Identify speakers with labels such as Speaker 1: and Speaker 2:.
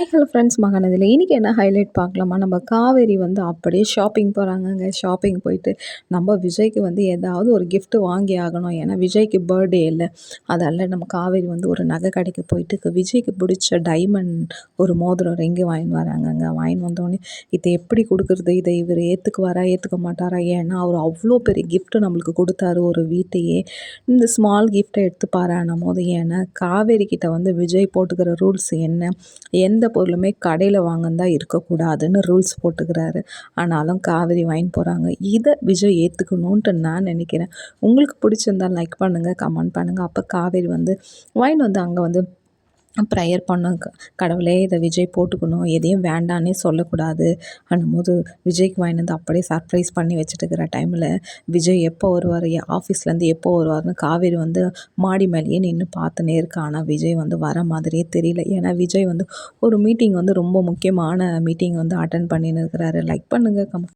Speaker 1: Hello friends மகாநதியில் இன்றைக்கி என்ன highlight பார்க்கலாமா? நம்ம காவேரி வந்து அப்படியே ஷாப்பிங் போகிறாங்கங்க ஷாப்பிங் போயிட்டு நம்ம விஜய்க்கு வந்து ஏதாவது ஒரு கிஃப்ட் வாங்கி ஆகணும். ஏன்னா விஜய்க்கு பர்த்டே இல்லை. அதால் நம்ம காவேரி வந்து ஒரு நகை கடைக்கு போயிட்டு விஜய்க்கு பிடிச்ச டைமண்ட் ஒரு மோதிரம் ரிங்கு வாங்கின்னு வராங்கங்க. வாங்கின்னு வந்தோடனே இதை எப்படி கொடுக்குறது? இதை இவர் ஏற்றுக்குவாரா ஏற்றுக்க மாட்டாரா? ஏன்னா அவர் அவ்வளோ பெரிய கிஃப்ட்டு நம்மளுக்கு கொடுத்தாரு ஒரு வீட்டையே. இந்த ஸ்மால் கிஃப்ட்டை எடுத்து பாராணும் போது ஏன்னா காவேரி கிட்ட வந்து விஜய் போட்டுக்கிற ரூல்ஸ் என்ன? எந்த பொருளுமே கடையில் வாங்கினதா இருக்கக்கூடாதுன்னு ரூல்ஸ் போட்டுக்கிறாரு. ஆனாலும் காவேரி வாங்கி போகிறாங்க இதை விஜய் ஏற்றுக்கணுன்ட்டு நான் நினைக்கிறேன். உங்களுக்கு பிடிச்சிருந்தா லைக் பண்ணுங்கள் கமெண்ட் பண்ணுங்கள் அப்போ காவேரி வந்து வாயின் வந்து அங்கே வந்து ப்ரேயர் பண்ண கடவுளே இதை விஜய் போட்டுக்கணும். எதையும் வேண்டான்னே சொல்லக்கூடாது. அன்னும்போது விஜய்க்கு வாங்கிட்டு வந்து அப்படியே சர்ப்ரைஸ் பண்ணி வச்சுட்டு இருக்கிற டைமில் விஜய் எப்போ வருவார்? ஆஃபீஸ்லேருந்து எப்போ வருவார்னு காவேரி வந்து மாடி மேலேயே நின்று பார்த்துனே இருக்கா. ஆனால் விஜய் வந்து வர மாதிரியே தெரியல. ஏன்னா விஜய் வந்து ஒரு மீட்டிங் வந்து ரொம்ப முக்கியமான மீட்டிங் வந்து அட்டன் பண்ணின்னு இருக்கிறாரு. லைக் பண்ணுங்கள் கம்